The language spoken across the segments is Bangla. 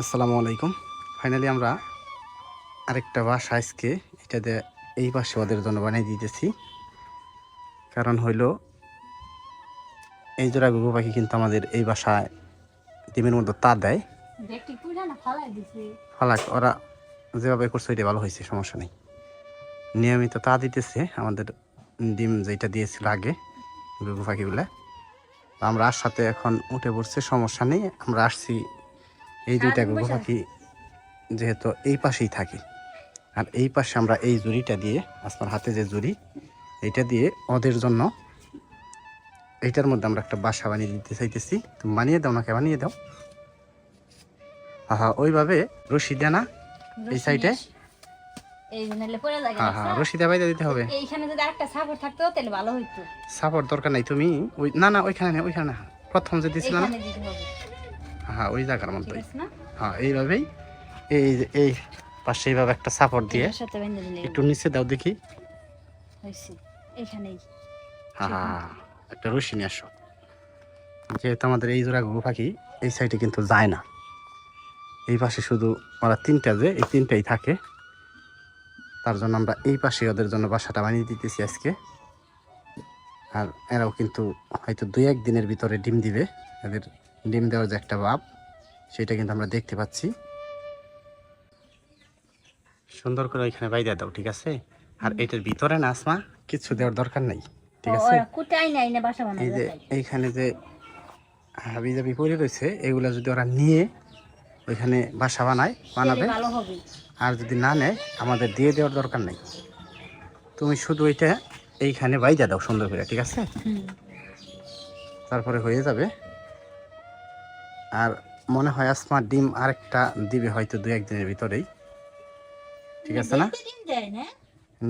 আসসালামু আলাইকুম। ফাইনালি আমরা আরেকটা বাসা আজকে এটাতে এই বাসে ওদের জন্য বানিয়ে দিতেছি। কারণ হইল এই জোড়া গুগু পাখি কিন্তু আমাদের এই বাসায় ডিমের মধ্যে তা দেয়। ফালাক ওরা যেভাবে করছে ওইটা ভালো হয়েছে সমস্যা নেই। নিয়মিত তা দিতেছে আমাদের ডিম যেটা দিয়েছিল আগে গুগু পাখিগুলা। আমরা আর সাথে এখন উঠে পড়ছে সমস্যা নেই। আমরা আসছি এই দুইটা সারাদিন গুগু বসে পাখি যেহেতু এই পাশেই থাকে। আর এই পাশে আমরা এই জুড়িটা দিয়ে আসমার হাতে যে জুড়ি এইটা দিয়ে ওদের জন্য এইটার মধ্যে আমরা একটা বাসা বানিয়ে দিতে চাইতেছি। তো বানিয়ে দাও নাকি বানিয়ে দাও। হ্যাঁ ওইভাবে রশি দেয় না? এই সাইডে? হ্যাঁ হ্যাঁ রশিদা বাইদা দিতে হবে। এইখানে যদি আরেকটা সাপোর্ট থাকতো তাহলে ভালো হইতো। সাপোর্ট দরকার নাই তুমি ওই না না ওইখানে না ওইখানে না প্রথম যে দিছিল না এইখানে দিতে হবে হ্যাঁ ওই জায়গার মতোই হ্যাঁ এইভাবেই এই এই পাশে এইভাবে একটা সাপোর্ট দিয়ে একটু নিচে দাও দেখি। হয়েছে হ্যাঁ হ্যাঁ হ্যাঁ, একটা রশি নিয়ে আসো। যেহেতু আমাদের এই জোড়া ঘুঘু পাখি এই সাইডে কিন্তু যায় না। এই পাশে শুধু ওরা তিনটা যে এই তিনটাই থাকে। তার জন্য আমরা এই পাশে ওদের জন্য বাসাটা বানিয়ে দিতেছি আজকে। আর এরাও কিন্তু হয়তো দুই এক দিনের ভিতরে ডিম দিবে। এদের ডিম দেওয়ার যে একটা ভাব সেটা কিন্তু আমরা দেখতে পাচ্ছি। সুন্দর করে ওইখানে বাইদা দাও ঠিক আছে? আর এটার ভিতরে না আসমা? কিছু দেওয়ার দরকার নাই ঠিক আছে? ওরা নাই না বাসা বানাই এই যে এইখানে যে হাবি জাবি পড়ে রয়েছে এগুলো যদি ওরা নিয়ে ওইখানে বাসা বানায় বানাবে ভালো হবে। আর যদি না নেয় আমাদের দিয়ে দেওয়ার দরকার নেই। তুমি শুধু ওইটা এইখানে বাইজা দাও সুন্দর করে ঠিক আছে? তারপরে হয়ে যাবে আর মনে হয় আসমা ডিম আরেকটা দিবে হয়তো দু একদিনের ভিতরেই। ঠিক আছে না?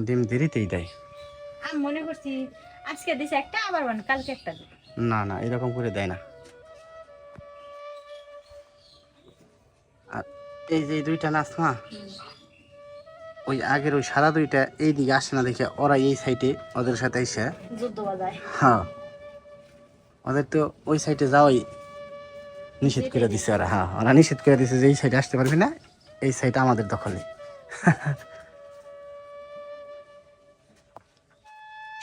ডিম দেরিতেই দেয়। আমি মনে করছি আজকে দিছে একটা আবার কালকে একটা না না এরকম করে দেয় না। আর এই যে দুইটা না আসমা ওই আগের ওই সারা দুইটা এই দিকে আসে না দেখে ওরা এই সাইডে ওদের সাথে এসে। হ্যাঁ। ওদের তো ওই সাইডে যাওয়াই নিষেধ করে দিছে ওরা হ্যাঁ ওরা নিষেধ করে দিছে যে এই সাইডে আসতে পারবি না এই সাইড আমাদের দখলে।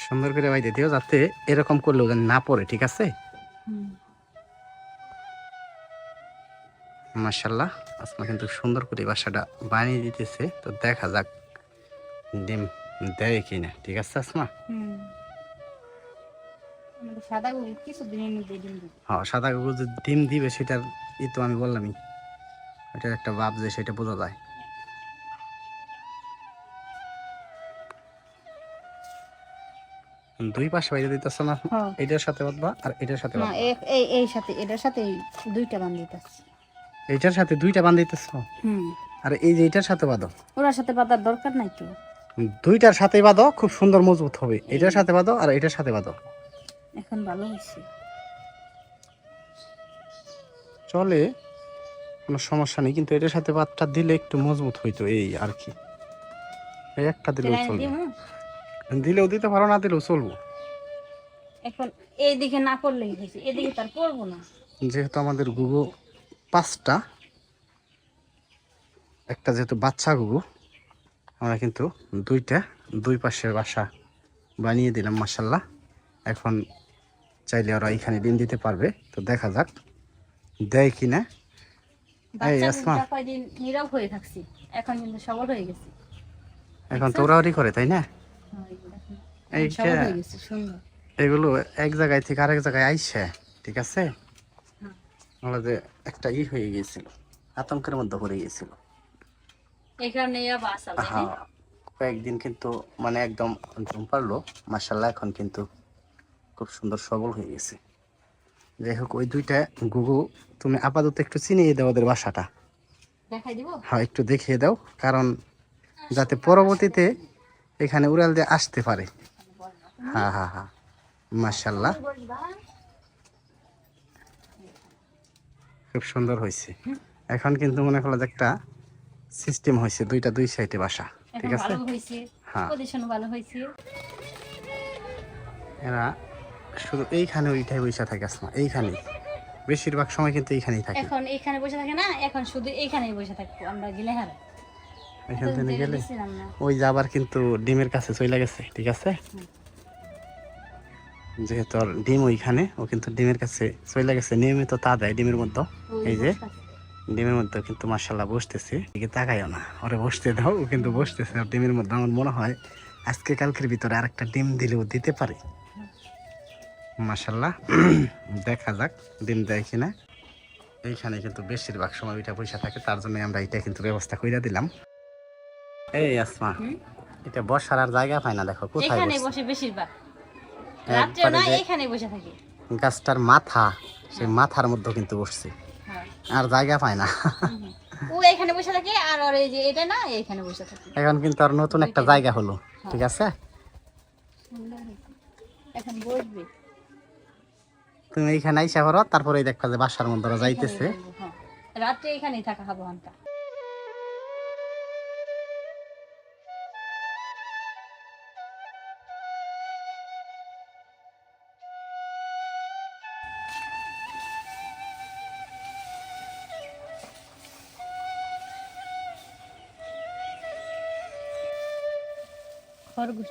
সুন্দর করে বাইতে দিও যাতে এরকম করলেও যেন না পড়ে ঠিক আছে? মার্শাল্লাহ আসমা কিন্তু সুন্দর করে বাসাটা বানিয়ে দিতেছে তো দেখা যাক ডিম দেয় কিনা ঠিক আছে আসমা? সাদা গরু কিছু মধ্যে ডিম দিবে। হ্যাঁ সাদা যে ডিম দিবে সেটার ই তো আমি বললামই। এটার একটা ভাব যে সেটা বোঝা যায়। দুই পাশে বাইরে দিতেছ না? হ্যাঁ। এটার সাথে বাঁধবা আর এটার সাথে না এই এই সাথে এটার সাথে দুইটা বান দিতেছে। এইটার সাথে দুইটা বান্ধাইতেছ হুম। আর এই যে এটার সাথে বাঁধো? ওরার সাথে বাঁধার দরকার নাই তো। দুইটার সাথে বাঁধো খুব সুন্দর মজবুত হবে। এটার সাথে বাঁধো আর এটার সাথে বাঁধো। এখন ভালো হয়েছে। চলে কোনো সমস্যা নেই কিন্তু এটার সাথে বাতটা দিলে একটু মজবুত হইতো এই আর কি। এই একটা দিলেও চলবে? দিলেও দিতে পারো না দিলেও চলবো। এখন এই দিকে না পড়লেই হয়েছে এদিকে তার পড়ব না। যেহেতু আমাদের গুগু পাঁচটা একটা যেহেতু বাচ্চা গুগু আমরা কিন্তু দুইটা দুই পাশের বাসা বানিয়ে দিলাম মাসাল্লাহ এখন চাইলে ওরা এখানে ডিম দিতে পারবে। তো দেখা যাক। দেয় কি না? এই বাচ্চা কয়দিন নীরব হয়ে থাকছি এখন কিন্তু সবল হয়ে গেছে। এখন তো ওরাওরি করে তাই না? হ্যাঁ, এই হয়ে এগুলো এক জায়গায় থেকে আরেক জায়গায় আইসে ঠিক আছে? হুম। যে একটা ই হয়ে গিয়েছিল আতঙ্কের মধ্যে পড়ে গিয়েছিল হ্যাঁ কয়েকদিন কিন্তু মানে একদম পারল মাসাল্লাহ এখন কিন্তু খুব সুন্দর সবল হয়ে গেছে। যাই হোক ওই দুইটা গুগু তুমি আপাতত একটু চিনিয়ে দাও ওদের বাসাটা। হ্যাঁ একটু দেখিয়ে দাও কারণ যাতে পরবর্তীতে এখানে উড়াল দিয়ে আসতে পারে। হ্যাঁ হ্যাঁ হ্যাঁ মাসাল্লাহ খুব সুন্দর হয়েছে। এখন কিন্তু মনে করল যে একটা সিস্টেম হয়েছে দুইটা দুই সাইডে বাসা ঠিক আছে? হ্যাঁ। এরা শুধু এইখানে ওইটাই বৈশা থাকে আসমা এইখানে বেশিরভাগ সময় কিন্তু এইখানেই থাকে। এখন এখানে বসে থাকে না এখন শুধু এখানেই বসে থাকব আমরা গেলে হারে এখান থেকে গেলে? ওই যে আবার কিন্তু ডিমের কাছে চলে গেছে ঠিক আছে? যেহেতু ওর ডিম ওইখানে ও কিন্তু ডিমের কাছে চলে গেছে নিয়মিত তা দেয় ডিমের মধ্যে। এই যে ডিমের মধ্যে কিন্তু মার্শাল্লাহ বসতেছে। এদিকে তাকাইও না ওরে বসতে দাও ও কিন্তু বসতেছে ডিমের মধ্যে। আমার মনে হয় আজকে কালকের ভিতরে আরেকটা ডিম দিলেও দিতে পারে। মার্শাল্লাহ দেখা যাক ডিম দেয় কিনা। এইখানে কিন্তু বেশিরভাগ সময় ওইটা পয়সা থাকে তার জন্য আমরা এটা কিন্তু ব্যবস্থা করে দিলাম। এই আসমা এটা বসার আর জায়গা পায় না দেখো কোথায় এখানে বসে বেশিরভাগ। একবারে রাত্রে না এখানে বসে থাকি। গাছটার মাথা সেই মাথার মধ্যে কিন্তু বসছে। হ্যাঁ। আর জায়গা পায় না। ও এখানে বসে থাকে আর ওর এই যে এটা না এখানে বসে থাকে। এখন কিন্তু আর নতুন একটা জায়গা হলো ঠিক আছে? এখন বসবে। তুমি এইখানে আইসা করো তারপরে দেখবা যে বাসার মধ্যে যাইতেছে হ্যাঁ। রাত্রে এখানেই থাকা খাব হানটা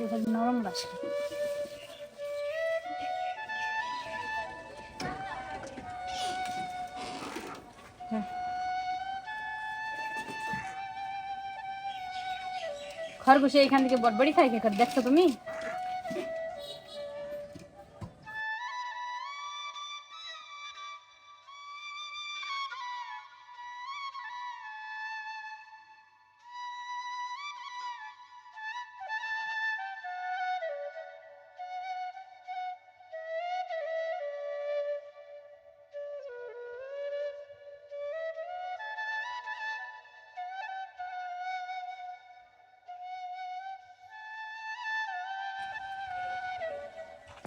এখানে নরম বাসা খরগোশে এখান থেকে বটবড়ি খাই কে দেখছ তুমি?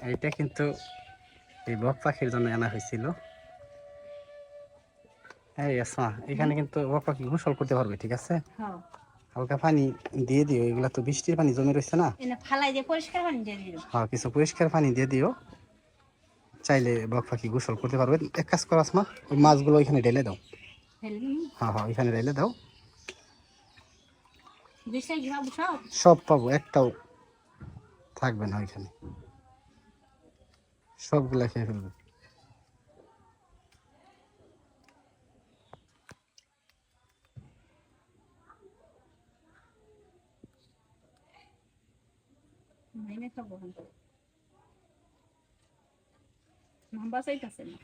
এইটা কিন্তু এই বক পাখির জন্য আনা হয়েছিল। এই আসমা এখানে কিন্তু বক পাখি গোসল করতে পারবে ঠিক আছে? হ্যাঁ। হালকা পানি দিয়ে দিও এগুলা তো বৃষ্টির পানি জমে রয়েছে না? এনে ফালাই দিয়ে পরিষ্কার পানি দিয়ে দিল হ্যাঁ কিছু পরিষ্কার পানি দিয়ে দিও। চাইলে বক পাখি গোসল করতে পারবে। এক কাজ করো আসমা ওই মাছগুলো ওইখানে ঢেলে দাও। হ্যাঁ হ্যাঁ ওইখানে ঢেলে দাও। সব পাবো একটাও থাকবে না ওইখানে। সবগুলা খেয়ে ফেলবে। নাম্বার চাইতেছে না।